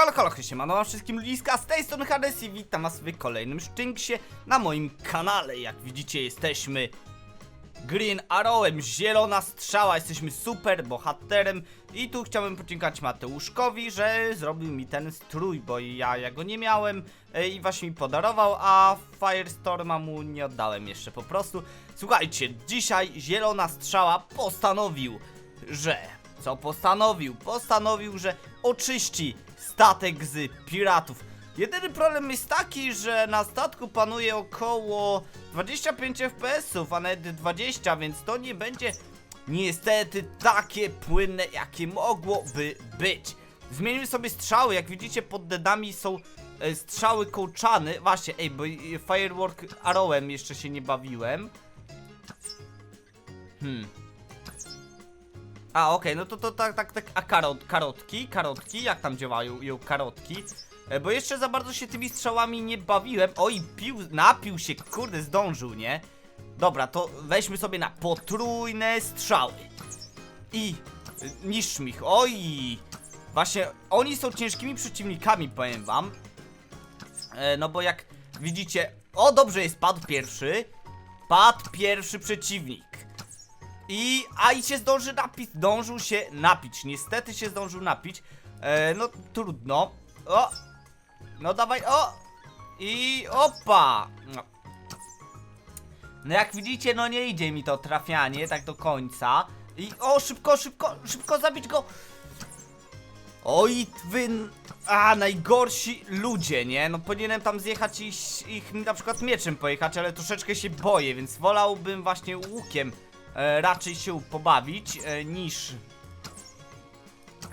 Halo, halo, siemano wam wszystkim ludziska, z tej strony Hades i witam was w kolejnym szczęksie na moim kanale. Jak widzicie jesteśmy Green Arrowem, zielona strzała, jesteśmy super bohaterem i tu chciałbym podziękować Mateuszkowi, że zrobił mi ten strój, bo ja, ja go nie miałem e, i właśnie mi podarował, a Firestorma mu nie oddałem jeszcze po prostu. Słuchajcie, dzisiaj zielona strzała postanowił, że co postanowił? Postanowił, że oczyści statek z piratów. Jedyny problem jest taki, że na statku panuje około 25 FPS-ów, a nawet 20, więc to nie będzie niestety takie płynne, jakie mogłoby być. Zmienił sobie strzały, jak widzicie pod dedami są e, strzały kołczany. Właśnie, ej, bo Firework Arrowem jeszcze się nie bawiłem. Hmm. A, okej, no to to tak, tak, tak, a karot, karotki, karotki, jak tam działają ją karotki? E, bo jeszcze za bardzo się tymi strzałami nie bawiłem. Oj, pił, napił się, kurde, zdążył, nie? Dobra, to weźmy sobie na potrójne strzały. I y, niszczmy ich, oj! Właśnie, oni są ciężkimi przeciwnikami, powiem wam. E, no bo jak widzicie, o dobrze jest, padł pierwszy. Padł pierwszy przeciwnik. I, a i się zdąży napić, zdążył się napić, niestety się zdążył napić, e, no trudno, o, no dawaj, o, i opa, no. no jak widzicie, no nie idzie mi to trafianie tak do końca, i o, szybko, szybko, szybko zabić go, Oj, wy... A, najgorsi ludzie, nie? No powinienem tam zjechać i ich, na przykład mieczem pojechać, ale troszeczkę się boję, więc wolałbym właśnie łukiem raczej się pobawić, e, niż...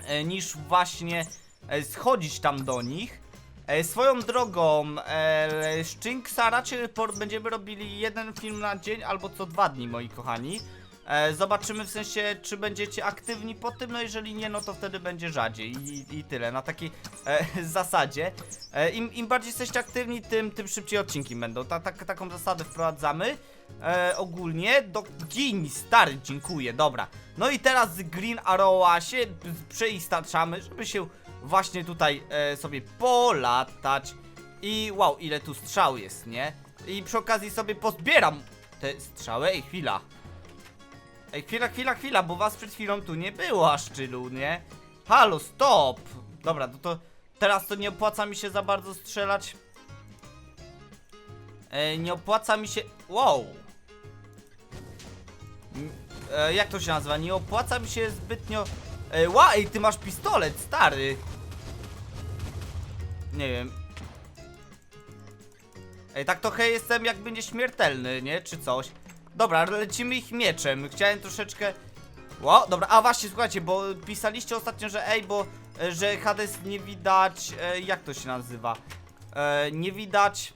E, niż właśnie e, schodzić tam do nich. E, swoją drogą, e, Szczynxa raczej będziemy robili jeden film na dzień albo co dwa dni, moi kochani. E, zobaczymy w sensie, czy będziecie aktywni po tym, no jeżeli nie, no to wtedy będzie rzadziej i, i tyle, na takiej e, zasadzie. E, im, Im bardziej jesteście aktywni, tym, tym szybciej odcinki będą. Ta, tak, taką zasadę wprowadzamy. E, ogólnie do gin, stary, dziękuję, dobra. No i teraz z Green Arrowa się przeistaczamy, żeby się właśnie tutaj e, sobie polatać. I wow, ile tu strzał jest, nie? I przy okazji sobie pozbieram te strzały. Ej, chwila. Ej, chwila, chwila, chwila, bo was przed chwilą tu nie było aż tylu, nie? Halo, stop! Dobra, no to teraz to nie opłaca mi się za bardzo strzelać. E, nie opłaca mi się... Wow! E, jak to się nazywa? Nie opłaca mi się zbytnio... E, ej, ty masz pistolet, stary! Nie wiem. Ej, tak trochę jestem jakby nieśmiertelny, nie? Czy coś. Dobra, lecimy ich mieczem. Chciałem troszeczkę... Ło, dobra, a właśnie, słuchajcie, bo pisaliście ostatnio, że ej, bo... e, Że Hades nie widać... E, jak to się nazywa? E, nie widać...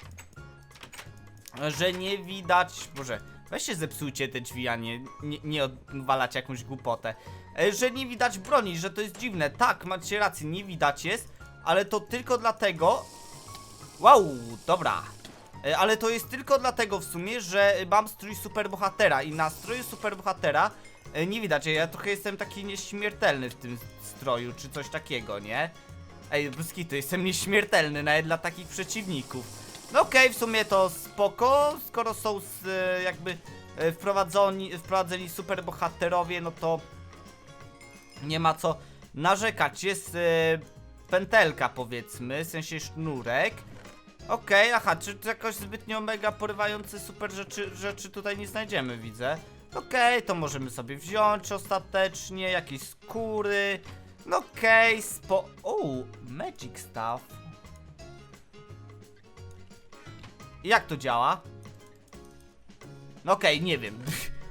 Że nie widać... Boże, weźcie zepsujcie te drzwi, a nie, nie, nie odwalać jakąś głupotę. Że nie widać broni, że to jest dziwne. Tak, macie rację, nie widać jest, ale to tylko dlatego... Wow, dobra. E, Ale to jest tylko dlatego w sumie, że mam strój superbohatera i na stroju superbohatera e, nie widać, ja trochę jestem taki nieśmiertelny w tym stroju, czy coś takiego, nie? Ej, bez kitu, jestem nieśmiertelny nawet dla takich przeciwników. No okej, w sumie to spoko, skoro są z, e, jakby wprowadzeni, wprowadzeni superbohaterowie, no to nie ma co narzekać. Jest pętelka powiedzmy, w sensie sznurek. Okej, aha, czy to jakoś zbytnio mega porywające super rzeczy, rzeczy tutaj nie znajdziemy, widzę. Okej, to możemy sobie wziąć ostatecznie, jakieś skóry. No okej, spo... O, magic stuff. Jak to działa? No okej, nie wiem.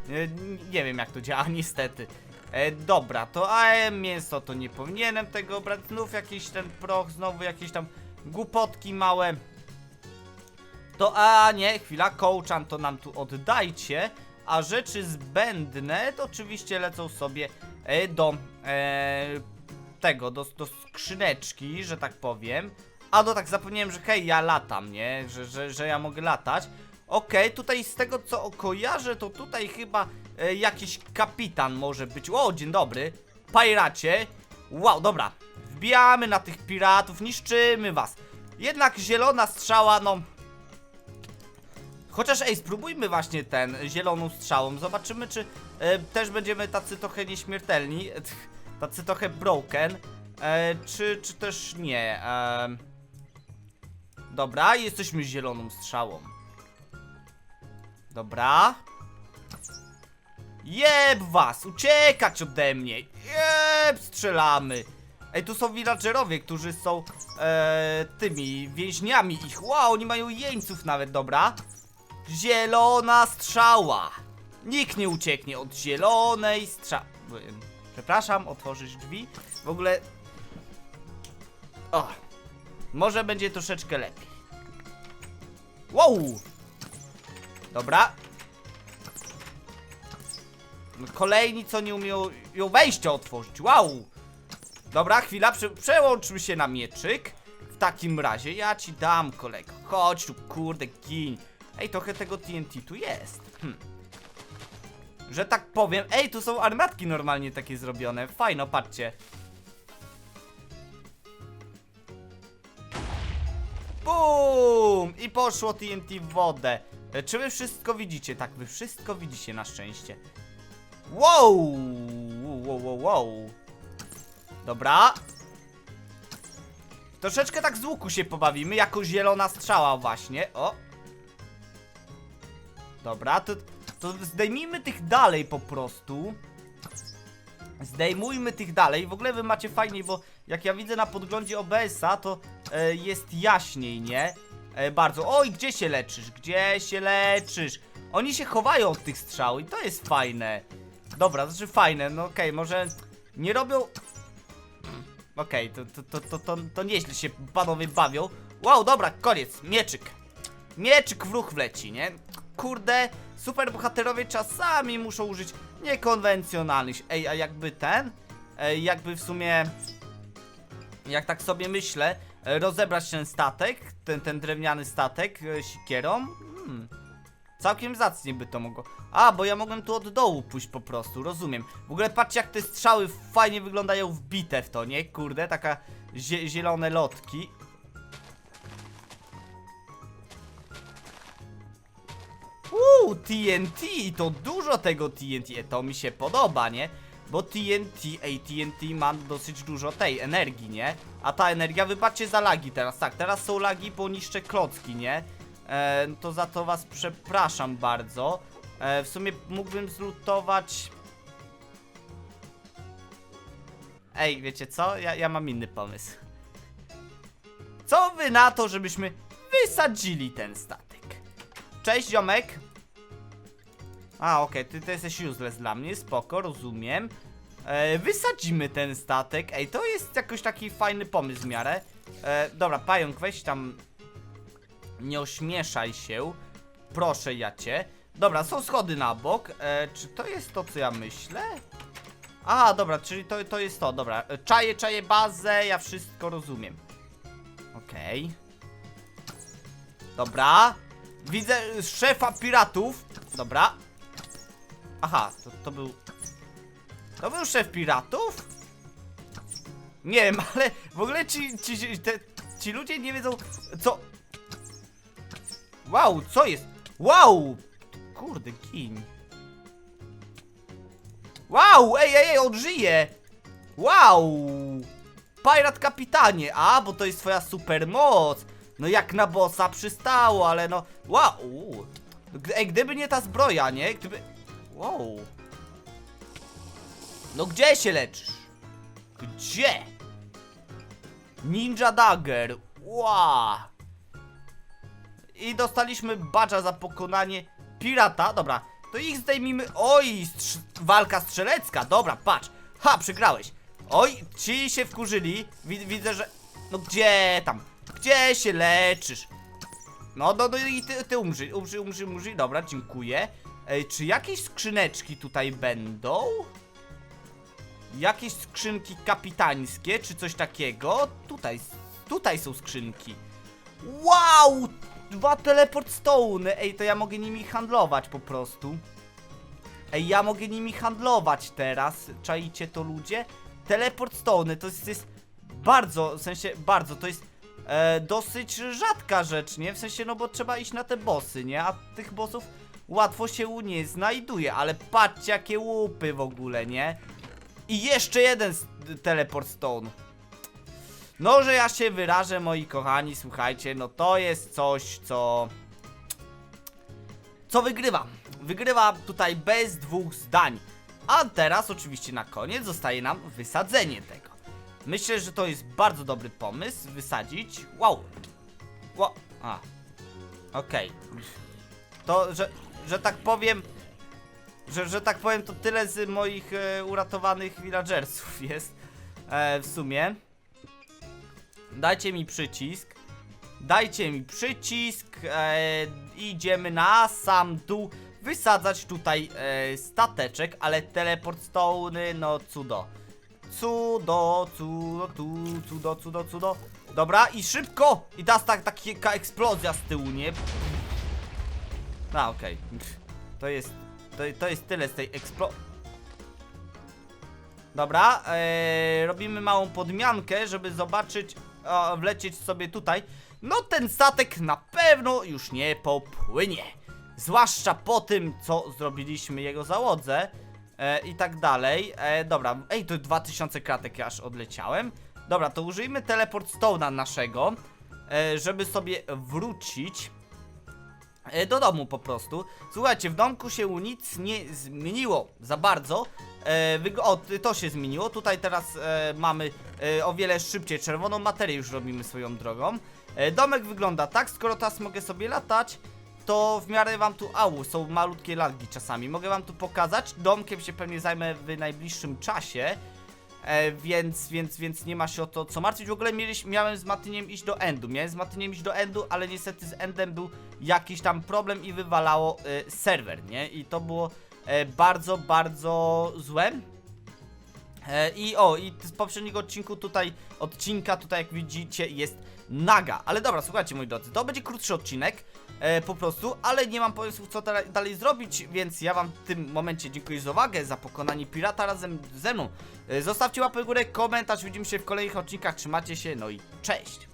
nie, nie wiem jak to działa, niestety. E, dobra, to a mięso to nie powinienem tego brać. Znów jakiś ten proch, znowu jakieś tam głupotki małe. To a nie, chwila, kołczan to nam tu oddajcie. A rzeczy zbędne to oczywiście lecą sobie e, do e, tego, do, do skrzyneczki, że tak powiem. A no tak, zapomniałem, że hej, ja latam, nie? Że, że, że ja mogę latać. Okej, tutaj z tego co kojarzę, to tutaj chyba e, jakiś kapitan może być. O, dzień dobry. Piracie. Wow, dobra. wbijamy na tych piratów, niszczymy was. Jednak zielona strzała, no... Chociaż ej, spróbujmy właśnie ten, zieloną strzałą, zobaczymy czy e, też będziemy tacy trochę nieśmiertelni, tacy trochę broken, e, czy, czy też nie. E, dobra, jesteśmy zieloną strzałą. Dobra. Jeb was, uciekać ode mnie. Jeb, strzelamy. Ej, tu są villagerowie, którzy są e, tymi więźniami ich. Wow, oni mają jeńców nawet, dobra. Zielona strzała. Nikt nie ucieknie od zielonej strzały. Przepraszam, otworzyć drzwi. W ogóle... O, może będzie troszeczkę lepiej. Wow! Dobra. Kolejni, co nie umieją ją wejścia otworzyć. Wow! Dobra, chwila, prze przełączmy się na mieczyk. W takim razie ja ci dam, kolego. Chodź tu, kurde, gin. Ej, trochę tego TNT tu jest. Hm. Że tak powiem. Ej, tu są armatki normalnie takie zrobione. Fajno, patrzcie. Bum! I poszło TNT w wodę. E, Czy wy wszystko widzicie? Tak, wy wszystko widzicie na szczęście. Wow! Wow, wow, wow. Dobra. Troszeczkę tak z łuku się pobawimy, jako zielona strzała właśnie. O. Dobra, to, to zdejmijmy tych dalej po prostu. Zdejmujmy tych dalej. W ogóle wy macie fajniej, bo jak ja widzę na podglądzie OBS-a, to e, jest jaśniej, nie? E, bardzo. Oj, gdzie się leczysz? Gdzie się leczysz? Oni się chowają od tych strzał i to jest fajne. Dobra, to znaczy fajne, no okej, może nie robią... Okej, to, to, to, to, to, to nieźle się panowie bawią. Wow, dobra, koniec, mieczyk. Mieczyk w ruch wleci, nie? Kurde, superbohaterowie czasami muszą użyć niekonwencjonalnych. Ej, a jakby ten? Jakby w sumie... Jak tak sobie myślę, e, rozebrać ten statek, ten, ten drewniany statek e, sikierą? Hmm. Całkiem zacnie by to mogło. A, bo ja mogłem tu od dołu pójść po prostu, rozumiem. W ogóle patrzcie jak te strzały fajnie wyglądają wbite w to, nie? Kurde, taka zie zielone lotki. TNT, to dużo tego TNT, e, to mi się podoba, nie? Bo TNT, ej, TNT ma dosyć dużo tej energii, nie? A ta energia, wybaczcie za lagi teraz, tak, teraz są lagi, bo niszczę klocki, nie? E, to za to was przepraszam bardzo. E, w sumie mógłbym zlutować... Ej, wiecie co? Ja, ja mam inny pomysł. Co wy na to, żebyśmy wysadzili ten statek? Cześć, ziomek. A, okej, ty to jesteś useless dla mnie, spoko, rozumiem. E, wysadzimy ten statek. Ej, to jest jakoś taki fajny pomysł w miarę. E, dobra, pająk, weź tam nie ośmieszaj się. Proszę ja cię. Dobra, są schody na bok. E, czy to jest to, co ja myślę? A, dobra, czyli to, to jest to, dobra. E, Czaję, czaję bazę, ja wszystko rozumiem. Okej. Dobra. Widzę e, szefa piratów. Dobra. Aha, to, to był... To był szef piratów? Nie wiem, ale w ogóle ci, ci, te, ci ludzie nie wiedzą, co... Wow, co jest? Wow! Kurde, kin. Wow, ej, ej, ej, on żyje! Wow! Pirat kapitanie, a, bo to jest twoja supermoc. No jak na bossa przystało, ale no, wow! Ej, gdyby nie ta zbroja, nie? Gdyby... Wow! No gdzie się leczysz? Gdzie? Ninja Dagger. Wow! I dostaliśmy badża za pokonanie pirata. Dobra, to ich zdejmijmy. Oj, strz walka strzelecka. Dobra, patrz. Ha, przegrałeś. Oj, ci się wkurzyli. Wid widzę, że... No gdzie tam? Gdzie się leczysz? No, no, no i ty, ty umrzyj, umrzyj, umrzyj, umrzyj. Dobra, dziękuję. Ej, czy jakieś skrzyneczki tutaj będą? Jakieś skrzynki kapitańskie, czy coś takiego? Tutaj, tutaj są skrzynki. Wow! Dwa teleport stone. Ej, to ja mogę nimi handlować po prostu. Ej, ja mogę nimi handlować teraz. Czaicie to ludzie? Teleport stone to jest, jest bardzo, w sensie bardzo, to jest e, dosyć rzadka rzecz, nie? W sensie, no bo trzeba iść na te bossy, nie? A tych bossów łatwo się nie znajduje, ale patrzcie jakie łupy w ogóle, nie? I jeszcze jeden teleport stone. No, że ja się wyrażę, moi kochani, słuchajcie, no to jest coś, co... Co wygrywa? Wygrywa tutaj bez dwóch zdań. A teraz oczywiście na koniec zostaje nam wysadzenie tego. Myślę, że to jest bardzo dobry pomysł, wysadzić. Wow. Wow. A. Okej. To, że, że tak powiem... Że, że tak powiem, to tyle z moich e, uratowanych villagersów jest. E, w sumie. Dajcie mi przycisk. Dajcie mi przycisk. E, idziemy na sam dół. Wysadzać tutaj e, stateczek, ale teleport stone, no cudo. Cudo, cudo, tu, cudo, cudo, cudo. Dobra, i szybko! I teraz tak, taka eksplozja z tyłu, nie? A, okej. To jest, to, to jest tyle z tej eksplo... Dobra, e, robimy małą podmiankę, żeby zobaczyć, o, wlecieć sobie tutaj. No ten statek na pewno już nie popłynie. Zwłaszcza po tym, co zrobiliśmy jego załodze e, i tak dalej. E, dobra, ej, to 2000 kratek aż odleciałem. Dobra, to użyjmy teleport stone'a naszego, e, żeby sobie wrócić do domu po prostu. Słuchajcie, w domku się nic nie zmieniło za bardzo. E, o, to się zmieniło. Tutaj teraz e, mamy e, o wiele szybciej czerwoną materię już robimy swoją drogą. E, domek wygląda tak, skoro teraz mogę sobie latać, to w miarę wam tu, au, są malutkie lagi czasami. Mogę wam tu pokazać. Domkiem się pewnie zajmę w najbliższym czasie. E, więc, więc, więc nie ma się o to co martwić. W ogóle miałem z Matyniem iść do Endu. Miałem z Matyniem iść do Endu, ale niestety z Endem był jakiś tam problem i wywalało e, serwer, nie? I to było e, bardzo, bardzo złe. E, I o, i z poprzedniego odcinku tutaj, odcinka tutaj jak widzicie jest naga. Ale dobra, słuchajcie moi drodzy, to będzie krótszy odcinek e, po prostu, ale nie mam pomysłów co dalej zrobić, więc ja wam w tym momencie dziękuję za uwagę, za pokonanie pirata razem ze mną. E, zostawcie łapę w górę, komentarz, widzimy się w kolejnych odcinkach, trzymacie się, no i cześć!